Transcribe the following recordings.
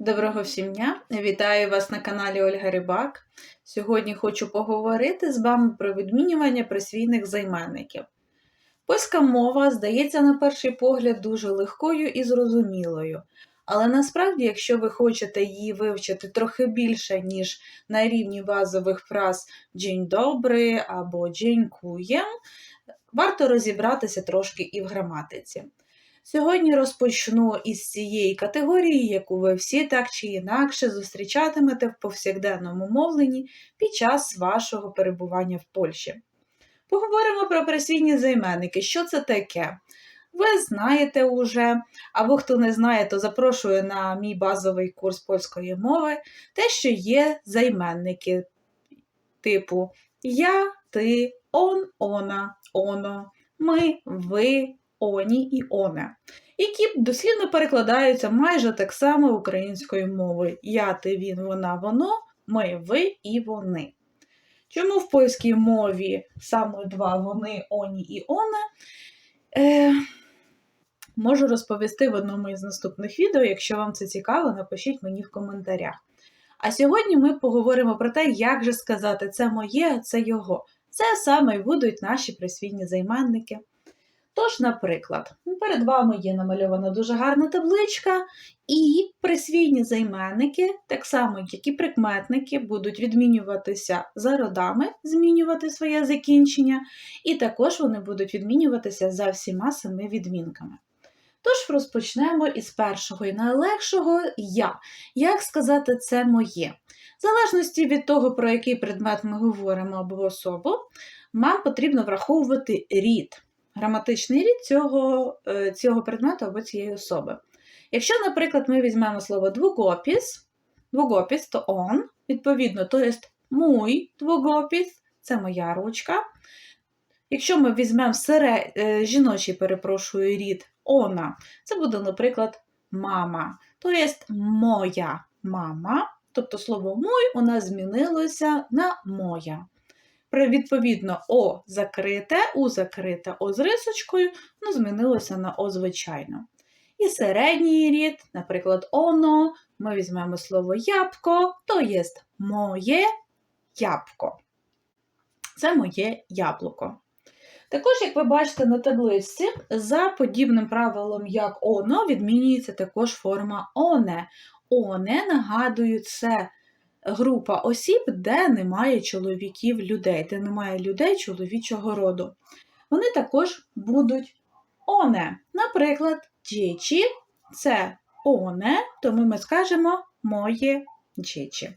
Доброго всім дня! Вітаю вас на каналі Ольга Рибак. Сьогодні хочу поговорити з вами про відмінювання присвійних займенників. Польська мова здається на перший погляд дуже легкою і зрозумілою, але насправді, якщо ви хочете її вивчити трохи більше, ніж на рівні базових фраз «Dzień добрий» або «Dziękuję», варто розібратися трошки і в граматиці. Сьогодні розпочну із цієї категорії, яку ви всі так чи інакше зустрічатимете в повсякденному мовленні під час вашого перебування в Польщі. Поговоримо про присвійні займенники. Що це таке? Ви знаєте уже, або хто не знає, то запрошую на мій базовий курс польської мови, те, що є займенники типу я, ти, он, она, оно, ми, ви, оні і оне, які дослівно перекладаються майже так само українською мовою я, ти, він, вона, воно, ми, ви і вони. Чому в польській мові саме два вони, оні і оне? Е, Можу розповісти в одному із наступних відео. Якщо вам це цікаво, напишіть мені в коментарях. А сьогодні ми поговоримо про те, як же сказати це моє, це його. Це саме і будуть наші присвійні займенники. Тож, наприклад, перед вами є намальована дуже гарна табличка, і присвійні займенники, так само як і прикметники, будуть відмінюватися за родами, змінювати своє закінчення, і також вони будуть відмінюватися за всіма семи відмінками. Тож розпочнемо із першого і найлегшого я. Як сказати це моє? В залежності від того, про який предмет ми говоримо або особу, нам потрібно враховувати рід граматичний рід цього е, цього предмету або цієї особи. Якщо, наприклад, ми візьмемо слово двугопіс, двугопіс то он, відповідно, то є мій двугопіс, це моя ручка. Якщо ми візьмемо сере, е, жіночий, перепрошую, рід она, це буде, наприклад, мама, то є моя мама, тобто слово мой у нас змінилося на моя. Відповідно, О закрите, У закрите О з рисочкою, ну, змінилося на О звичайно. І середній рід, наприклад, оно, ми візьмемо слово ябко, то є моє ябко. Це моє яблуко. Також, як ви бачите на табличці, за подібним правилом, як оно, відмінюється також форма оне. Оне, нагадую, це група осіб, де немає чоловіків людей, де немає людей чоловічого роду. Вони також будуть оне. Наприклад, дічі це оне, тому ми скажемо моє дічі.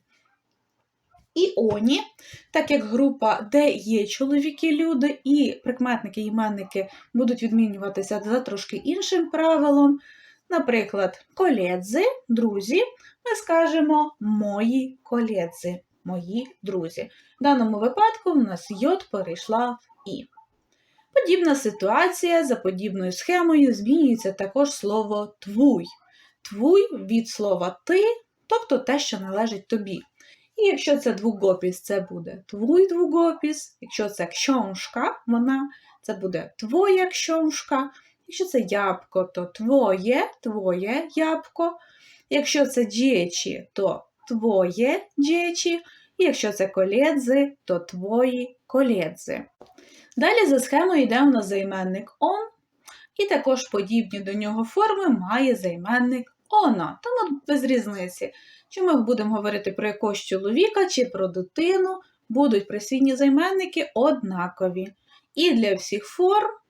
І оні, так як група, де є чоловіки люди, і прикметники іменники будуть відмінюватися за трошки іншим правилом. Наприклад, коледзи, друзі, ми скажемо мої коледзи, мої друзі. В даному випадку в нас йод перейшла в І. Подібна ситуація за подібною схемою змінюється також слово твуй. Твуй від слова ти, тобто те, що належить тобі. І якщо це двугопіс, це буде твуй двугопіс, якщо це кшоншка, вона, це буде твоя кшоншка. Якщо це ябко, то твоє, твоє ябко. Якщо це дєчі, то твоє дєчі. І якщо це колєдзи, то твої колєдзи. Далі за схемою йде у нас займенник он, і також подібні до нього форми має займенник она. Тому без різниці, чи ми будемо говорити про якогось чоловіка чи про дитину, будуть присвійні займенники однакові. І для всіх форм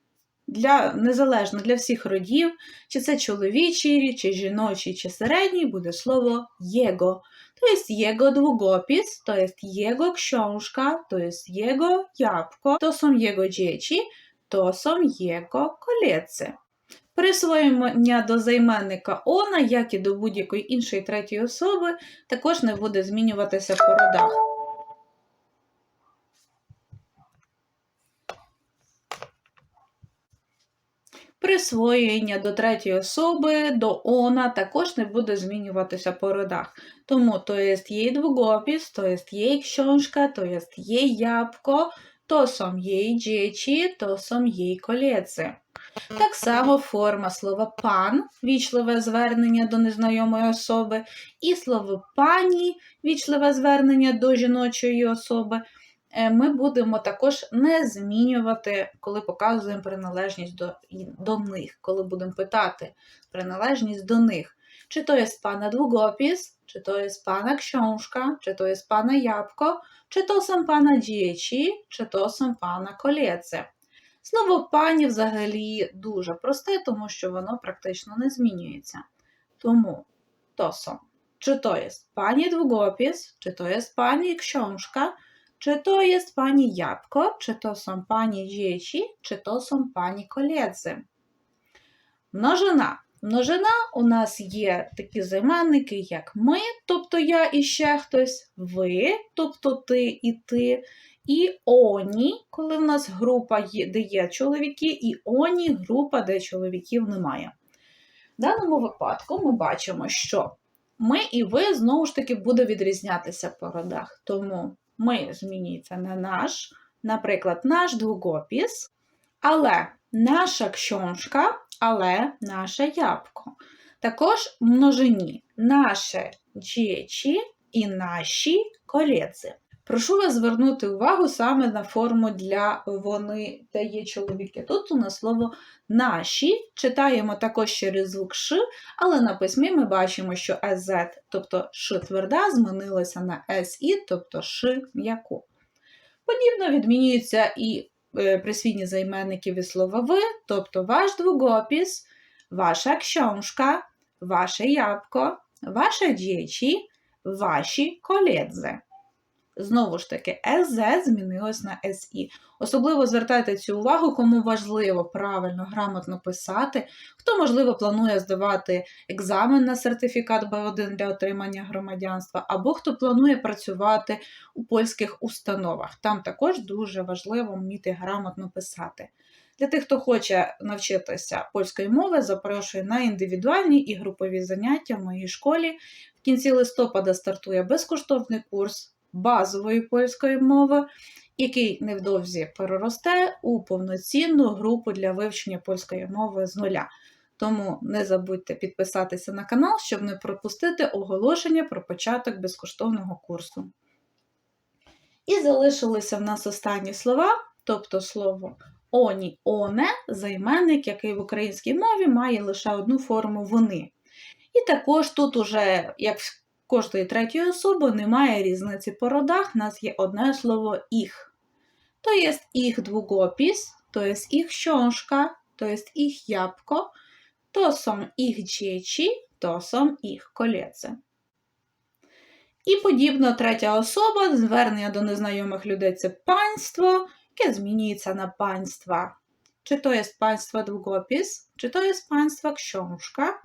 для, незалежно для всіх родів, чи це чоловічий рід, чи жіночий, чи середній, буде слово єго. Długopis, to jest jego książka, to jest jego jabłko, to są jego dzieci, to są jego koledzy. Присвоєння до займенника она, як і до будь-якої іншої третьої особи, також не буде змінюватися по родах. Присвоєння до третьої особи, до она також не буде змінюватися по родах. Тому то є їй двугопіс, то є їй książka, то є їй ябко, то są jej dzieci, то są jej koledzy. Так само форма слова пан, вічливе звернення до незнайомої особи, і слово пані, вічливе звернення до жіночої особи. Е, Ми будемо також не змінювати, коли показуємо приналежність до, до них, коли будемо питати приналежність до них. Czy to jest pana długopis, czy to jest pana książka, czy to jest pana jabłko, czy to są pana dzieci, чи то są pana koledzy. Слово пані взагалі дуже просте, тому що воно практично не змінюється. Тому то. Czy to jest pani długopis, czy to jest pani książka, czy to jest pani jabłko, czy to są pani dzieci, czy to są pani koledzy. Множина. Множина у нас є такі займенники, як ми, тобто я і ще хтось, ви, тобто ти і ти, і оні, коли в нас група є, де є чоловіки, і оні група, де чоловіків немає. В даному випадку ми бачимо, що ми і ви знову ж таки буде відрізнятися по родах. Тому ми змінюється на наш, наприклад, наш двугопіс, але наша кшоншка, але наше ябко. Також в множині наше діячі і наші колєдзи. Прошу вас звернути увагу саме на форму для вони та є чоловіки. Тут у нас слово наші. Читаємо також через звук Ш, але на письмі ми бачимо, що «ез», тобто Ш тверда, змінилося на «СІ», тобто Ш м'яку. Подібно відмінюються і е, присвійні займенники від слова ви, тобто ваш двугопіс, ваша książka, ваше ябко, ваше діячі, ваші коледзи. Знову ж таки, СЗ змінилось на СІ. Особливо звертайте цю увагу, кому важливо правильно, грамотно писати, хто, можливо, планує здавати екзамен на сертифікат Б1 для отримання громадянства, або хто планує працювати у польських установах. Там також дуже важливо вміти грамотно писати. Для тих, хто хоче навчитися польської мови, запрошую на індивідуальні і групові заняття в моїй школі. В кінці листопада стартує безкоштовний курс базової польської мови, який невдовзі переросте у повноцінну групу для вивчення польської мови з нуля. Тому не забудьте підписатися на канал, щоб не пропустити оголошення про початок безкоштовного курсу. І залишилися в нас останні слова, тобто слово оні, оне, займенник, який в українській мові має лише одну форму вони. І також тут уже, як в кожної третьої особи, немає різниці по родах, в нас є одне слово їх. То є їх двугопіс, то є їх książka, то є їх ябко, то są їх dzieci, то są їх колеці. І подібно третя особа, звернення до незнайомих людей це панство, яке змінюється на панства. Чи то є панство двугопіс, чи то є панство książka,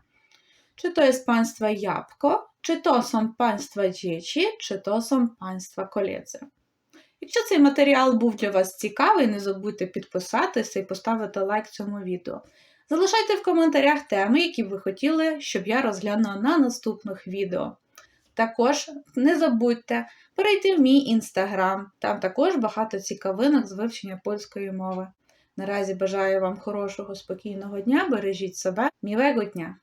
czy to jest państwa jabłko, czy to są państwa dzieci, czy to są państwa koledzy. Якщо цей матеріал був для вас цікавий, не забудьте підписатися і поставити лайк цьому відео. Залишайте в коментарях теми, які ви хотіли, щоб я розглянула на наступних відео. Також не забудьте перейти в мій інстаграм, там також багато цікавинок з вивчення польської мови. Наразі бажаю вам хорошого, спокійного дня, бережіть себе, мілого дня!